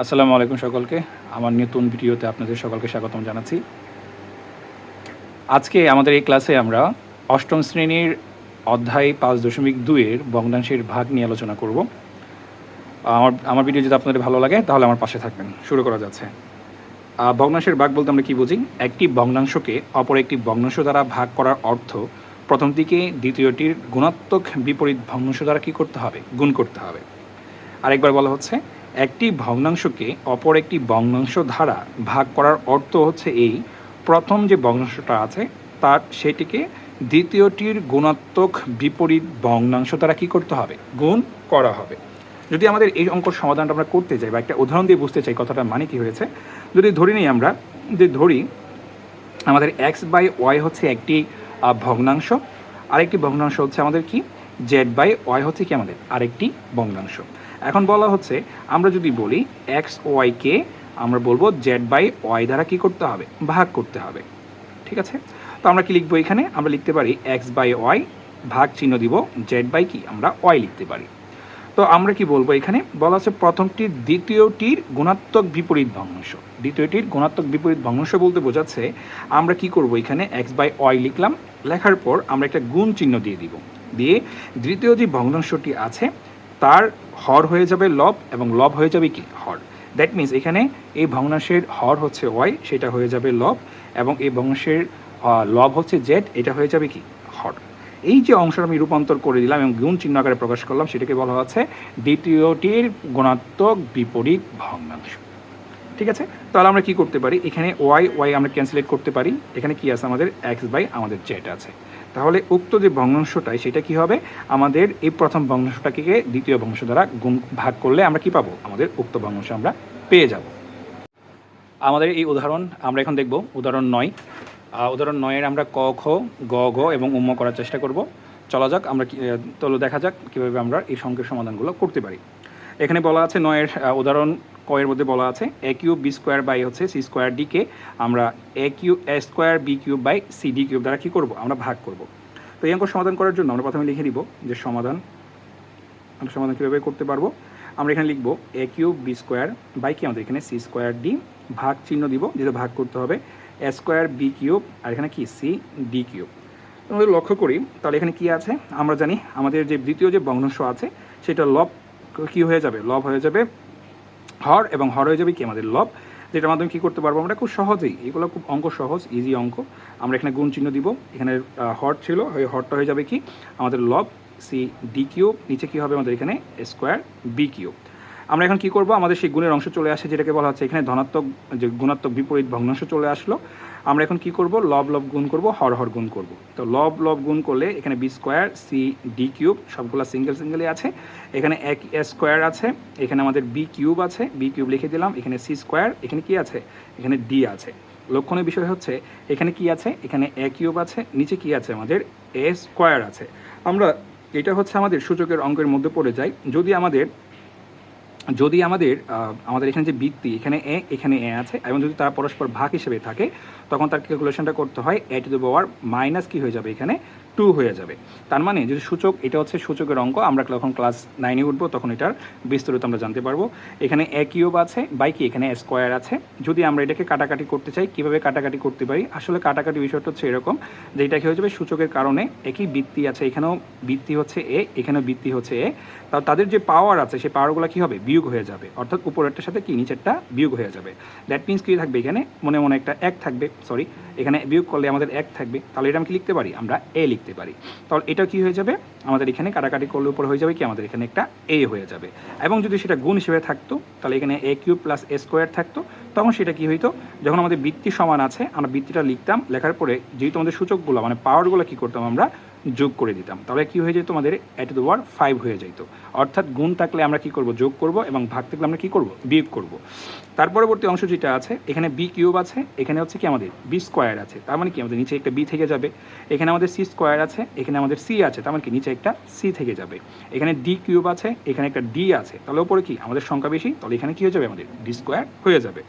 আসসালামু আলাইকুম সকলকে। আমার নতুন ভিডিওতে আপনাদের সকলকে স্বাগতম জানাচ্ছি। আজকে আমাদের এই ক্লাসে আমরা অষ্টম শ্রেণির অধ্যায় পাঁচ দশমিক দুইয়ের ভগ্নাংশের ভাগ নিয়ে আলোচনা করব। আমার আমার ভিডিও যদি আপনাদের ভালো লাগে, তাহলে আমার পাশে থাকবেন। শুরু করা যাচ্ছে। ভগ্নাংশের ভাগ বলতে আমরা কি বুঝি? একটি ভগ্নাংশকে অপর একটি ভগ্নাংশ দ্বারা ভাগ করার অর্থ প্রথম দিকে দ্বিতীয়টির গুণাত্মক বিপরীত ভগ্নাংশ দ্বারা কি করতে হবে? গুণ করতে হবে। আরেকবার বলা হচ্ছে একটি ভগ্নাংশকে অপর একটি ভগ্নাংশ দ্বারা ভাগ করার অর্থ হচ্ছে এই, প্রথম যে ভগ্নাংশটা আছে, তার সেটিকে দ্বিতীয়টির গুণাত্মক বিপরীত ভগ্নাংশ দ্বারা কি করতে হবে? গুণ করা হবে। যদি আমাদের এই অঙ্কর সমাধানটা আমরা করতে চাই বা একটা উদাহরণ দিয়ে বুঝতে চাই কথাটা মানে কি হয়েছে, যদি ধরি নিই আমরা যে ধরি, আমাদের এক্স বাই ওয়াই হচ্ছে একটি ভগ্নাংশ, আরেকটি ভগ্নাংশ হচ্ছে আমাদের কি? জেড বাই ওয়াই হচ্ছে কি আমাদের? আরেকটি ভগ্নাংশ। এখন বলা হচ্ছে, আমরা যদি বলি এক্স ওয়াইকে আমরা বলব জেড বাই ওয়াই দ্বারা কি করতে হবে? ভাগ করতে হবে। ঠিক আছে? তো আমরা কি লিখব এখানে? আমরা লিখতে পারি এক্স বাই ওয়াই ভাগ চিহ্ন দিব জেড বাই কি? আমরা ওয়াই লিখতে পারি। তো আমরা কি বলব এখানে? বলা আছে প্রথমটি দ্বিতীয়টির গুণাত্মক বিপরীত ভগ্নাংশ। দ্বিতীয়টির গুণাত্মক বিপরীত ভগ্নাংশ বলতে বোঝাচ্ছে, আমরা কি করব এখানে? এক্স বাই ওয়াই লিখলাম, লেখার পর আমরা একটা গুণ চিহ্ন দিয়ে দিব। দিয়ে দ্বিতীয় যে ভগ্নাংশটি আছে তার হর হয়ে যাবে লব এবং লব হয়ে যাবে কি? হর। দ্যাট মিন্স এখানে এই ভগ্নাংশের হর হচ্ছে ওয়াই সেটা হয়ে যাবে লব এবং এই ভগ্নাংশের লব হচ্ছে জেড এটা হয়ে যাবে কি? হর। এই যে অংশটা আমি রূপান্তর করে দিলাম এবং গুণ চিহ্ন আকারে প্রকাশ করলাম, সেটাকে বলা হচ্ছে দ্বিতীয়টির গুণাত্মক বিপরীত ভগ্নাংশ। ঠিক আছে? তাহলে আমরা কি করতে পারি? এখানে ওয়াই ওয়াই আমরা ক্যান্সেলেট করতে পারি। এখানে কি আছে? আমাদের এক্স বাই আমাদের জেড আছে। তাহলে উক্ত যে ভগ্নাংশটাই সেটা কি হবে? আমাদের এই প্রথম ভগ্নাংশটাকে দ্বিতীয় ভগ্নাংশ দ্বারা গুণ ভাগ করলে আমরা কি পাবো? আমাদের উক্ত ভগ্নাংশ আমরা পেয়ে যাব। আমাদের এই উদাহরণ আমরা এখন দেখব উদাহরণ নয়। উদাহরণ নয়ের আমরা ক খ গ ঘ এবং উম্ম করার চেষ্টা করব। চলা যাক আমরা আহ, দেখা যাক কীভাবে আমরা এই সংখ্যের সমাধানগুলো করতে পারি। এখানে বলা আছে নয়ের উদাহরণ ক এর মধ্যে বলা আছে A cube B square by হচ্ছে সি স্কোয়ার ডিকে আমরা A Q A square B cube by C D cube দ্বারা কী করব? আমরা ভাগ করব। তো এই অঙ্ক সমাধান করার জন্য আমরা প্রথমে লিখে দিব যে সমাধান, আমরা সমাধান কীভাবে করতে পারব? আমরা এখানে লিখব A cube B square by কি আমাদের এখানে সি স্কোয়ার ডি ভাগ চিহ্ন দিব যেটা ভাগ করতে হবে। এ স্কোয়ার বি কিউব আর এখানে কি? সি ডি কিউব আমাদের লক্ষ্য করি, তাহলে এখানে কি আছে? আমরা জানি আমাদের যে দ্বিতীয় যে ভগ্নাংশ আছে, সেটা লব কি হয়ে যাবে? লব হয়ে যাবে হর এবং হর হয়ে যাবে কি? আমাদের লব, যেটার মাধ্যমে কী করতে পারব আমরা? খুব সহজেই। এগুলো খুব অঙ্ক সহজ ইজি অঙ্ক। আমরা এখানে গুণ চিহ্ন দিব। এখানে হর ছিল। ওই হরটা হয়ে যাবে কি? আমাদের লব সি ডি কিউব নিচে কী হবে আমাদের এখানে? স্কোয়ার বি কিউব আমরা এখন কি করব? আমাদের সেই গুণের অংশ চলে আসে, যেটাকে বলা হচ্ছে এখানে ধনাত্মক, যে গুণাত্মক বিপরীত ভগ্নাংশ চলে আসলো। আমরা এখন কি করব? লব লব গুণ করব, হর হর গুণ করব। তো লব লব গুণ করলে এখানে B square C D cube সবগুলো সিঙ্গেল সিঙ্গেলই আছে। এখানে এক স্কোয়ার আছে, এখানে আমাদের বি কিউব আছে বি কিউব লিখে দিলাম। এখানে সি স্কোয়ার এখানে কি আছে? এখানে ডি আছে। লক্ষণীয় বিষয় হচ্ছে, এখানে কি আছে? এখানে এ কিউব আছে, নিচে কি আছে? আমাদের এ স্কোয়ার আছে। আমরা, এটা হচ্ছে আমাদের সূচকের অঙ্কের মধ্যে পড়ে যায় যদি আমাদের যদি আমাদের আমাদের এখানে যে বৃত্তি এখানে এ এখানে এ আছে, এবং যদি তারা পরস্পর ভাগ হিসেবে থাকে, তখন তার ক্যালকুলেশনটা করতে হয় A to the power minus কি হয়ে যাবে এখানে? টু হয়ে যাবে। তার মানে যদি সূচক, এটা হচ্ছে সূচকের অঙ্ক, আমরা যখন ক্লাস নাইনে উঠবো, তখন এটার বিস্তারিত আমরা জানতে পারব। এখানে এ কিউব আছে বাই কি এখানে স্কোয়ার আছে। যদি আমরা এটাকে কাটাকাটি করতে চাই, কীভাবে কাটাকাটি করতে পারি? আসলে কাটাকাটি বিষয়টা হচ্ছে এরকম যে এটা কি হয়ে যাবে? সূচকের কারণে একই বৃত্তি আছে, এখানেও বৃত্তি হচ্ছে এ এখানেও বৃত্তি হচ্ছে এ তা তাদের যে পাওয়ার আছে, সেই পাওয়ারগুলো কী হবে? বিয়োগ হয়ে যাবে। অর্থাৎ উপরেরটার সাথে কি, নিচেরটা বিয়োগ হয়ে যাবে। দ্যাট মিন্স কী থাকবে এখানে? মনে মনে একটা এক থাকবে সরি এখানে বিয়োগ করলে আমাদের এক থাকবে। তাহলে এটা আমি কি লিখতে পারি? আমরা এ লিখতে পারি। তাহলে এটা কি হয়ে যাবে? আমাদের এখানে কাটাকাটি করলে উপর হয়ে যাবে কি? আমাদের এখানে একটা এ হয়ে যাবে। এবং যদি সেটা গুণ হিসেবে থাকতো, তাহলে এখানে A cube plus A square থাকতো। তখন সেটা কি হইতো? যখন আমাদের বৃত্তি সমান আছে, আমরা বৃত্তিটা লিখতাম, লেখার পরে যেহেতু আমাদের সূচকগুলো মানে পাওয়ারগুলো কি করতাম আমরা? যোগ করে দিতাম। তাহলে কি হয়ে যেত আমাদের এট দ্য ওয়ার ফাইভ হয়ে যেত অর্থাৎ গুণ থাকলে আমরা কি করব? যোগ করব এবং ভাগ থাকলে আমরা কি করব? বিয়োগ করব। তার পরবর্তী অংশ যেটা আছে, এখানে বি কিউব আছে, এখানে হচ্ছে কি আমাদের? বি স্কোয়ার আছে। তার মানে কি? আমাদের নিচে একটা বি থেকে যাবে। এখানে আমাদের সি স্কোয়ার আছে, এখানে আমাদের সি আছে। তার মানে কি? নিচে একটা সি থেকে যাবে। এখানে ডি কিউব আছে, এখানে একটা ডি আছে। তাহলে ওপরে কি? আমাদের সংখ্যা বেশি, তাহলে এখানে কি হয়ে যাবে? আমাদের ডি স্কোয়ার হয়ে যাবে।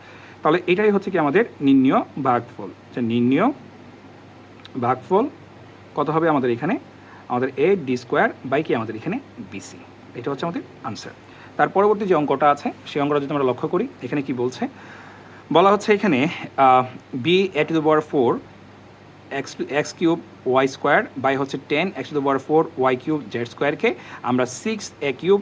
তাহলে এটাই হচ্ছে কি আমাদের নির্ণয় ভাগফল। যে নির্ণয় ভাগফল কত হবে আমাদের এখানে? আমাদের এ ডি স্কোয়ার বাই কি আমাদের এখানে বিসি এটা হচ্ছে আমাদের আনসার তার পরবর্তী যে অঙ্কটা আছে, সেই অঙ্কটা যদি আমরা লক্ষ্য করি, এখানে কি বলছে? বলা হচ্ছে এখানে B A to the power four X X cube Y square by হচ্ছে ten X to the power four Y cube Z স্কোয়ারকে আমরা six A cube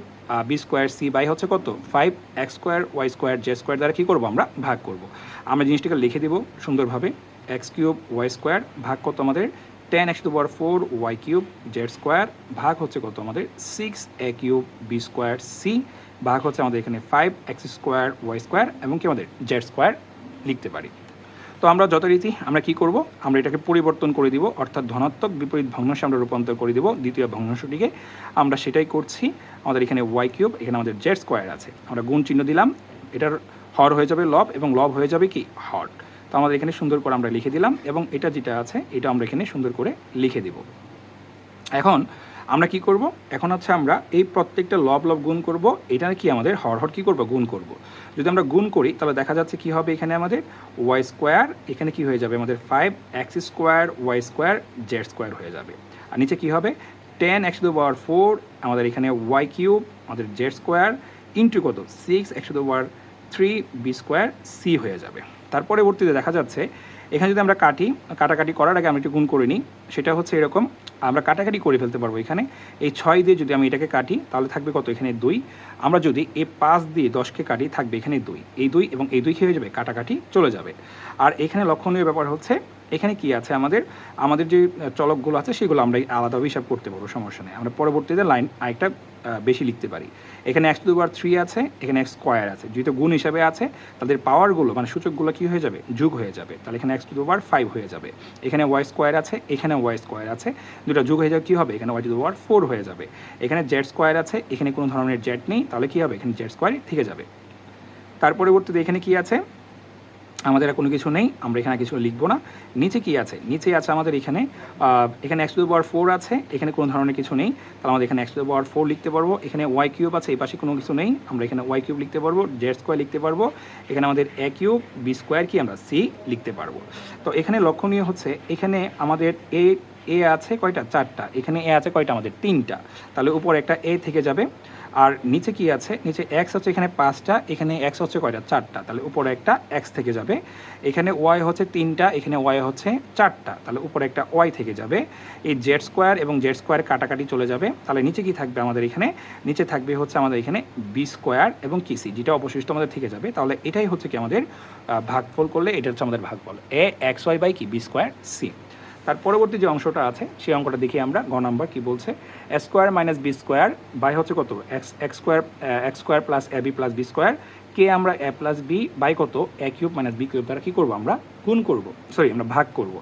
B square C by হচ্ছে কত? Five X square Y square Z square দ্বারা কী করব আমরা? ভাগ করব। আমরা জিনিসটাকে লিখে দেবো সুন্দরভাবে। এক্স কিউব ওয়াই স্কোয়ার ভাগ কত আমাদের? Ten X to power four Y cube Z square ভাগ হচ্ছে কত আমাদের? Six A cube B square C ভাগ হচ্ছে আমাদের এখানে five X square Y square এবং কি আমাদের? জেড স্কোয়ার লিখতে পারি। তো আমরা যথারীতি আমরা কি করব? আমরা এটাকে পরিবর্তন করে দিব, অর্থাৎ ধনাত্মক বিপরীত ভগ্নাংশে আমরা রূপান্তর করে দিব দ্বিতীয় ভগ্নাংশটিকে। আমরা সেটাই করছি, আমাদের এখানে ওয়াই কিউব এখানে আমাদের জেড স্কোয়ার আছে। আমরা গুণ চিহ্ন দিলাম, এটার হর হয়ে যাবে লব, এবং লব হয়ে যাবে কি? হর। তো আমাদের এখানে সুন্দর করে আমরা লিখে দিলাম, এবং এটা যেটা আছে, এটা আমরা এখানে সুন্দর করে লিখে দিব। এখন আমরা কি করব? এখন হচ্ছে আমরা এই প্রত্যেকটা লব লব গুণ করব। এটা কি আমাদের হর হর কী করব? গুণ করব। যদি আমরা গুণ করি, তাহলে দেখা যাচ্ছে কি হবে এখানে আমাদের? ওয়াই স্কোয়ার, এখানে কি হয়ে যাবে? আমাদের five X square, Y square Z square হয়ে যাবে। আর নিচে কি হবে? Ten x to power four আমাদের এখানে ওয়াই কিউব আমাদের জেড স্কোয়ার ইন্টু কত? Six X to power three B square C হয়ে যাবে। তার পরবর্তীতে দেখা যাচ্ছে এখানে যদি আমরা কাটি, কাটাকাটি করার আগে আমি একটু গুণ করে নিই, সেটা হচ্ছে এরকম, আমরা কাটাকাটি করে ফেলতে পারব এখানে। এই ছয় দিয়ে যদি আমি এটাকে কাটি, তাহলে থাকবে কত? এখানে দুই। আমরা যদি এই পাঁচ দিয়ে দশকে কাটি, থাকবে এখানে দুই। এই দুই এবং এই দুই খেয়ে যাবে? কাটাকাটি চলে যাবে। আর এখানে লক্ষণীয় ব্যাপার হচ্ছে এখানে কি আছে? আমাদের আমাদের যে চলকগুলো আছে, সেগুলো আমরা আলাদাভাবে হিসাব করতে পারব, সমস্যা নেই। আমরা পরবর্তীতে লাইন আরেকটা বেশি লিখতে পারি। এখানে এক্স টু বার থ্রি আছে, এখানে এক্স স্কোয়ার আছে। যেহেতু গুণ হিসাবে আছে, তাদের পাওয়ারগুলো মানে সূচকগুলো কী হয়ে যাবে? যুগ হয়ে যাবে। তাহলে এখানে এক্স টু বার ফাইভ হয়ে যাবে। এখানে ওয়াই স্কোয়ার আছে, এখানে ওয়াই স্কোয়ার আছে। দুটো যুগ হয়ে যাবে কী হবে? এখানে ওয়াই টু বার ফোর হয়ে যাবে। এখানে জেড স্কোয়ার আছে, এখানে কোনো ধরনের জেড নেই। তাহলে কী হবে? এখানে জেড স্কোয়ার থেকে যাবে। তার পরবর্তীতে এখানে কি আছে? আমাদের আর কোনো কিছু নেই, আমরা এখানে কিছু লিখব না। নিচে কি আছে? নিচে আছে আমাদের এখানে এখানে এক্স টু পাওয়ার ফোর আছে, এখানে কোনো ধরনের কিছু নেই। তাহলে আমাদের এখানে এক্স টু পাওয়ার ফোর লিখতে পারব। এখানে ওয়াই কিউব আছে, এই পাশে কোনো কিছু নেই। আমরা এখানে ওয়াই কিউব লিখতে পারব জেড স্কোয়ার লিখতে পারব। এখানে আমাদের এ কিউব বি স্কোয়ার কি আমরা সি লিখতে পারব। তো এখানে লক্ষণীয় হচ্ছে, এখানে আমাদের এ এ আছে কয়টা? চারটা। এখানে এ আছে কয়টা? আমাদের তিনটা। তাহলে উপর একটা এ থেকে যাবে। আর নিচে কি আছে? নিচে এক্স হচ্ছে এখানে পাঁচটা, এখানে এক্স হচ্ছে কয়টা? চারটা। তাহলে উপরে একটা এক্স থেকে যাবে। এখানে ওয়াই হচ্ছে তিনটা, এখানে ওয়াই হচ্ছে চারটা। তাহলে উপরে একটা ওয়াই থেকে যাবে। এই জেড স্কোয়ার এবং জেড স্কোয়ার কাটাকাটি চলে যাবে। তাহলে নিচে কি থাকবে আমাদের এখানে? নিচে থাকবে হচ্ছে আমাদের এখানে বি স্কোয়ার এবং কিসি যেটা অবশিষ্ট আমাদের থেকে যাবে। তাহলে এটাই হচ্ছে কি আমাদের ভাগফল করলে এটা হচ্ছে আমাদের ভাগফল। এ এক্স ওয়াই বাই কি? বি স্কোয়ার সি তার পরবর্তী যে অংশটা আছে, সেই অঙ্কটা দেখি আমরা, গ নাম্বার কি বলছে? A square minus B square by হচ্ছে কত? X X square X square plus A B plus B square, কে আমরা এ প্লাস বি বাই কত? A cube minus B cube দ্বারা কী করব আমরা? গুণ করব। সরি, আমরা ভাগ করব।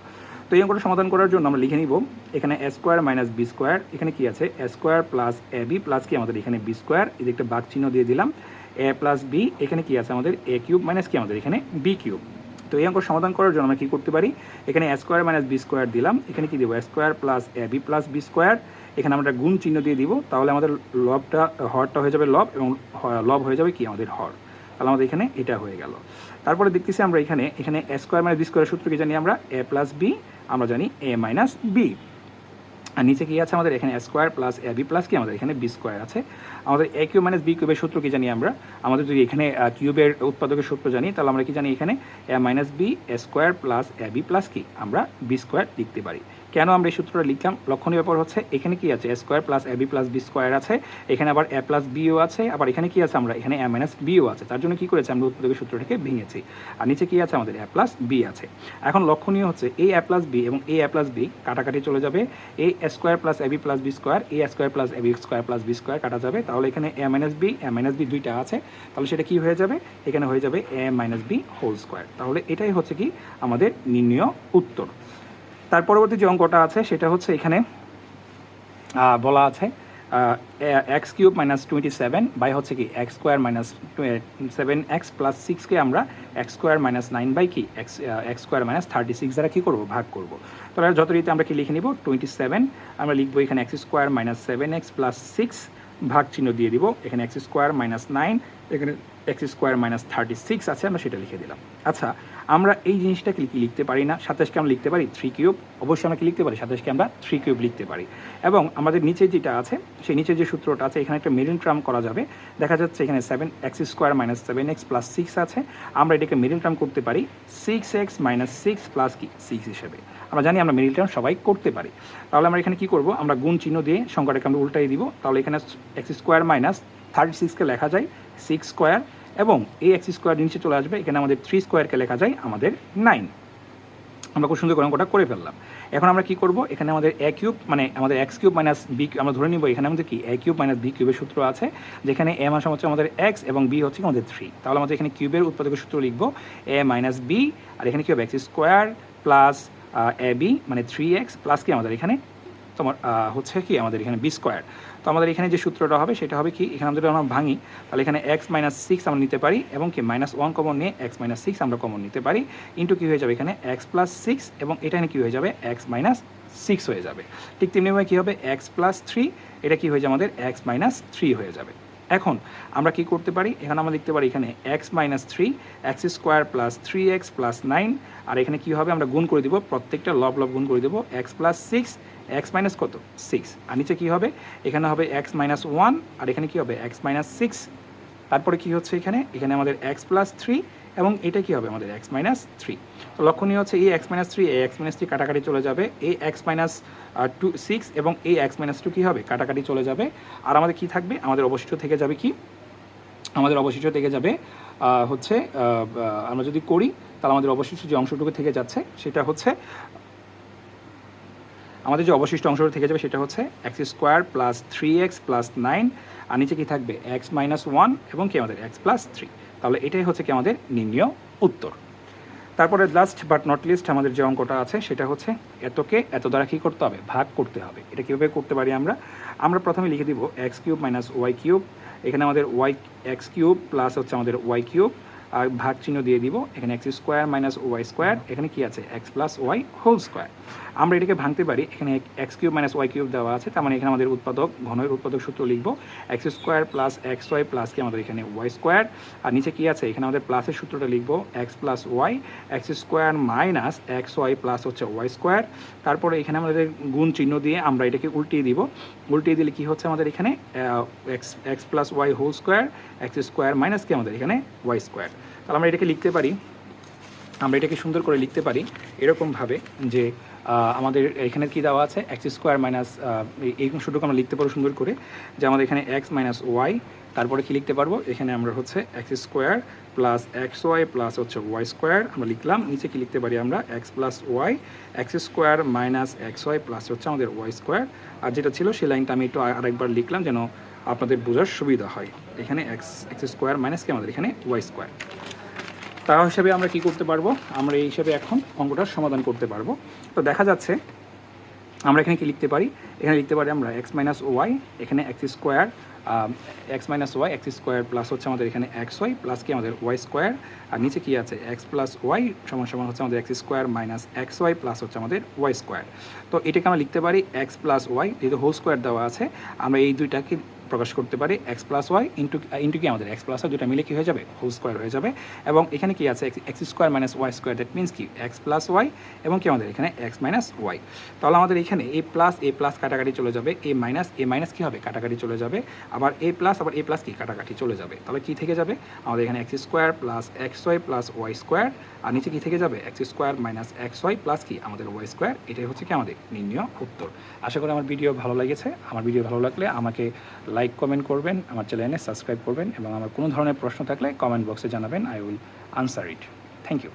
তো এই অঙ্কটা সমাধান করার জন্য আমরা লিখে নিব, এখানে A square minus B square, এখানে কি আছে? A square plus A B plus কি আমাদের এখানে বি স্কোয়ার? এই একটা ভাগ চিহ্ন দিয়ে দিলাম। এ প্লাস বি, এখানে কি আছে আমাদের? এ কিউব মাইনাস কি আমাদের এখানে বি কিউব। তো এই অঙ্ক সমাধান করার জন্য আমরা কী করতে পারি? এখানে A square minus B square দিলাম। এখানে কি দেবো? Square plus A B plus B square এখানে আমরা গুণ চিহ্ন দিয়ে দিব। তাহলে আমাদের লবটা, হরটা হয়ে যাবে লব এবং লব হয়ে যাবে কি? আমাদের হর। তাহলে আমাদের এখানে এটা হয়ে গেল। তারপরে দেখতেছি আমরা এখানে এখানে এ স্কোয়ার মাইনাস বি স্কোয়ারের সূত্র কি জানি আমরা? এ প্লাস বি আমরা জানি এ মাইনাস বি আর নিচে কী আছে আমাদের? এখানে square plus A B plus কি? আমাদের এখানে বি স্কোয়ার আছে। আমাদের এ কিউ মাইনাস বি কিউবের সূত্র কি জানি আমরা? আমাদের যদি এখানে কিউবের উৎপাদকের সূত্র জানি, তাহলে আমরা কি জানি এখানে? A minus B A square plus A B plus কি? আমরা বি স্কোয়ার লিখতে পারি। কেন আমরা এই সূত্রটা লিখলাম? লক্ষণীয় ব্যাপার হচ্ছে, এখানে কি আছে? A square plus A B plus B square আছে, এখানে আবার এ প্লাস বিও আছে, আবার এখানে কি আছে আমরা? এখানে এ মাইনাস বিও আছে। তার জন্য কি করেছি? আমরা উৎপাদকের সূত্রটাকে ভেঙেছি। আর নিচে কি আছে? আমাদের এ প্লাস বি আছে। এখন লক্ষণীয় হচ্ছে এই এ প্লাস বি এবং এই এ প্লাস বি কাটাকাটি চলে যাবে। এই square plus A B plus B square এই square plus A B square plus B square কাটা যাবে। তাহলে এখানে A minus B A minus B দুইটা আছে। তাহলে সেটা কি হয়ে যাবে? এখানে হয়ে যাবে A minus B whole square তাহলে এটাই হচ্ছে কি আমাদের নির্ণয় উত্তর। তার পরবর্তী যে অঙ্কটা আছে, সেটা হচ্ছে এখানে বলা আছে X cube minus twenty seven by হচ্ছে কি, X square minus seven X plus সিক্সকে আমরা X square minus nine by কি, X X square minus thirty six দ্বারা কী করব? ভাগ করব। তাহলে যত রীতি আমরা কি লিখে নিব? টোয়েন্টি সেভেন, আমরা লিখব এখানে X square minus seven X plus six, ভাগ চিহ্ন দিয়ে দিব। এখানে এক্স স্কোয়ার মাইনাস নাইন, এখানে X square minus thirty six আছে, আমরা সেটা লিখে দিলাম। আচ্ছা আমরা এই জিনিসটাকে কি লিখতে পারি না? সাতাশকে আমরা লিখতে পারি থ্রি কিউব। অবশ্যই আমরা কি লিখতে পারি? সাতাশকে আমরা থ্রি কিউব লিখতে পারি। এবং আমাদের নিচে যেটা আছে, সেই নিচে যে সূত্রটা আছে, এখানে একটা মিডিল টার্ম করা যাবে। দেখা যাচ্ছে এখানে seven X square minus seven X plus six আছে। আমরা এটাকে মিডিল টার্ম করতে পারি six X minus six plus কি? সিক্স হিসেবে। আমরা জানি আমরা মিডিল টার্ম সবাই করতে পারি। তাহলে আমরা এখানে কি করব? আমরা গুণ চিহ্ন দিয়ে সংখ্যাটাকে আমরা উল্টাই দিব। তাহলে এখানে এক্স স্কোয়ার মাইনাস থার্টি সিক্সকে লেখা যায় সিক্স স্কোয়ার এবং এই এক্স স্কোয়ার নিচে চলে আসবে, এখানে আমাদের থ্রি স্কোয়ারকে লেখা যায় আমাদের নাইন। আমরা খুব সুন্দর করে অঙ্কটা করে ফেললাম। এখন আমরা কি করব? এখানে আমাদের এ কিউব মানে আমাদের এক্স কিউব মাইনাস বি আমরা ধরে নিব এখানে আমাদের কি? এ কিউব মাইনাস বি কিউবের সূত্র আছে, যেখানে এ মান হচ্ছে আমাদের এক্স এবং বি হচ্ছে আমাদের থ্রি তাহলে আমাদের এখানে কিউবের উৎপাদকের সূত্র লিখব এ মাইনাস বি আর এখানে কি হবে? X square plus A B মানে থ্রি এক্স প্লাস কি আমাদের এখানে তোমার হচ্ছে কি আমাদের এখানে বি স্কোয়ার তো আমাদের এখানে যে সূত্রটা হবে, সেটা হবে কি, এখানে আমাদের আমরা ভাঙি, তাহলে এখানে এক্স মাইনাস সিক্স আমরা নিতে পারি, এবং কি মাইনাস ওয়ান কমন নিয়ে এক্স মাইনাস সিক্স আমরা কমন নিতে পারি। ইন্টু কী হয়ে যাবে এখানে? এক্স প্লাস সিক্স এবং এটা এখানে কী হয়ে যাবে? এক্স মাইনাস সিক্স হয়ে যাবে। ঠিক তেমনিভাবে কী হবে? এক্স প্লাস থ্রি এটা কী হয়ে যাবে আমাদের? এক্স মাইনাস থ্রি হয়ে যাবে। এখন আমরা কি করতে পারি? এখানে আমরা লিখতে পারি এখানে X minus three X square plus three X plus nine আর এখানে কী হবে? আমরা গুণ করে দিব, প্রত্যেকটা লব লব গুণ করে দেবো X plus six X minus কত? সিক্স আর নিচে কী হবে? এখানে হবে এক্স মাইনাস ওয়ান আর এখানে কী হবে? এক্স মাইনাস সিক্স তারপরে কী হচ্ছে এখানে? এখানে আমাদের এক্স প্লাস থ্রি এবং এটা কী হবে? আমাদের এক্স মাইনাস থ্রি তো লক্ষণীয় হচ্ছে এই এক্স মাইনাস থ্রি এই এক্স মাইনাস থ্রি কাটাকাটি চলে যাবে। এই এক্স মাইনাস টু সিক্স এবং এই এক্স মাইনাস টু কী হবে? কাটাকাটি চলে যাবে। আর আমাদের কী থাকবে? আমাদের অবশিষ্ট থেকে যাবে কি? আমাদের অবশিষ্ট থেকে যাবে হচ্ছে আমরা যদি করি, তাহলে আমাদের অবশিষ্ট যে অংশটুকু থেকে যাচ্ছে, সেটা হচ্ছে আমাদের যে অবশিষ্ট অংশটা থেকে যাবে সেটা হচ্ছে X square plus three X plus nine আর নিচে কি থাকবে? এক্স মাইনাস ওয়ান এবং কি আমাদের? এক্স প্লাস থ্রি তাহলে এটাই হচ্ছে কি আমাদের নির্ণীয় উত্তর। তারপরে লাস্ট বাট নট লিস্ট আমাদের যে অঙ্কটা আছে, সেটা হচ্ছে এতকে এত দ্বারা কী করতে হবে? ভাগ করতে হবে। এটা কীভাবে করতে পারি আমরা? আমরা প্রথমে লিখে দিব X cube minus Y cube এখানে আমাদের ওয়াই এক্স কিউব প্লাস হচ্ছে আমাদের ওয়াই কিউব আর ভাগ চিহ্ন দিয়ে দিব। এখানে X square minus Y square এখানে কি আছে? X plus Y whole square আমরা এটাকে ভাঙতে পারি। এখানে X cube minus Y cube দেওয়া আছে। তার মানে এখানে আমাদের উৎপাদক ঘনের উৎপাদক সূত্র লিখব। X square plus X Y plus কি আমাদের এখানে ওয়াই স্কোয়ার আর নিচে কি আছে? এখানে আমাদের প্লাসের সূত্রটা লিখব। X plus Y X square minus X Y plus হচ্ছে ওয়াই স্কোয়ার তারপরে এখানে আমাদের গুণ চিহ্ন দিয়ে আমরা এটাকে উল্টিয়ে দিব। উল্টিয়ে দিলে কি হচ্ছে আমাদের এখানে? X X plus Y whole square X square minus কি আমাদের এখানে? ওয়াই স্কোয়ার তাহলে আমরা এটাকে লিখতে পারি। আমরা এটাকে সুন্দর করে লিখতে পারি এরকমভাবে যে আমাদের এখানে কি দেওয়া আছে? এক্স স্কোয়ার মাইনাস এই অংশটুকু আমরা লিখতে পারব সুন্দর করে যে আমাদের এখানে এক্স মাইনাস ওয়াই তারপরে কি লিখতে পারব? এখানে আমরা হচ্ছে X square plus X Y plus হচ্ছে ওয়াই স্কোয়ার আমরা লিখলাম। নিচে কি লিখতে পারি আমরা? X plus Y X square minus X Y plus হচ্ছে আমাদের ওয়াই স্কোয়ার আর যেটা ছিল সেই লাইনটা আমি একটু আরেকবার লিখলাম যেন আপনাদের বোঝার সুবিধা হয়। এখানে এক্স এক্স স্কোয়ার মাইনাস কি আমাদের এখানে ওয়াই স্কোয়ার তা হিসাবে আমরা কি করতে পারব? আমরা এই হিসেবে এখন অঙ্কটার সমাধান করতে পারব। তো দেখা যাচ্ছে, আমরা এখানে কি লিখতে পারি? এখানে লিখতে পারি আমরা এক্স মাইনাস ওয়াই এখানে X square X minus Y X square plus হচ্ছে আমাদের এখানে এক্স ওয়াই প্লাস কি? আমাদের ওয়াই স্কোয়ার আর নিচে কি আছে? এক্স প্লাস ওয়াই সমান সমান হচ্ছে আমাদের X square minus X Y plus হচ্ছে আমাদের ওয়াই স্কোয়ার তো এটাকে আমরা লিখতে পারি এক্স প্লাস ওয়াই যেহেতু হোল স্কোয়ার দেওয়া আছে, আমরা এই দুইটাকে প্রকাশ করতে পারি X plus Y into into কি আমাদের? এক্স প্লাস ওয়াই দুটা মিলে কি হয়ে যাবে? হোল স্কোয়ার হয়ে যাবে। এবং এখানে কি আছে? X square minus Y square that means কি? এক্স প্লাস ওয়াই এবং কি আমাদের এখানে? এক্স মাইনাস ওয়াই তাহলে আমাদের এখানে এ প্লাস এ প্লাস কাটাকাটি চলে যাবে। এ মাইনাস এ মাইনাস কী হবে? কাটাকাটি চলে যাবে। আবার এ প্লাস আবার এ প্লাস কি? কাটাকাটি চলে যাবে। তাহলে কি থেকে যাবে? আমাদের এখানে X square plus X Y plus Y square আর নিচে কী থেকে যাবে? X square minus X Y plus কি? আমাদের ওয়াই স্কোয়ার এটাই হচ্ছে কি আমাদের নির্ণয় উত্তর। আশা করি আমার ভিডিও ভালো লেগেছে। আমার ভিডিও ভালো লাগলে আমাকে লাইক কমেন্ট করবেন, আমার চ্যানেলে সাবস্ক্রাইব করবেন এবং আমার কোনো ধরনের প্রশ্ন থাকলে কমেন্ট বক্সে জানাবেন I will answer it thank you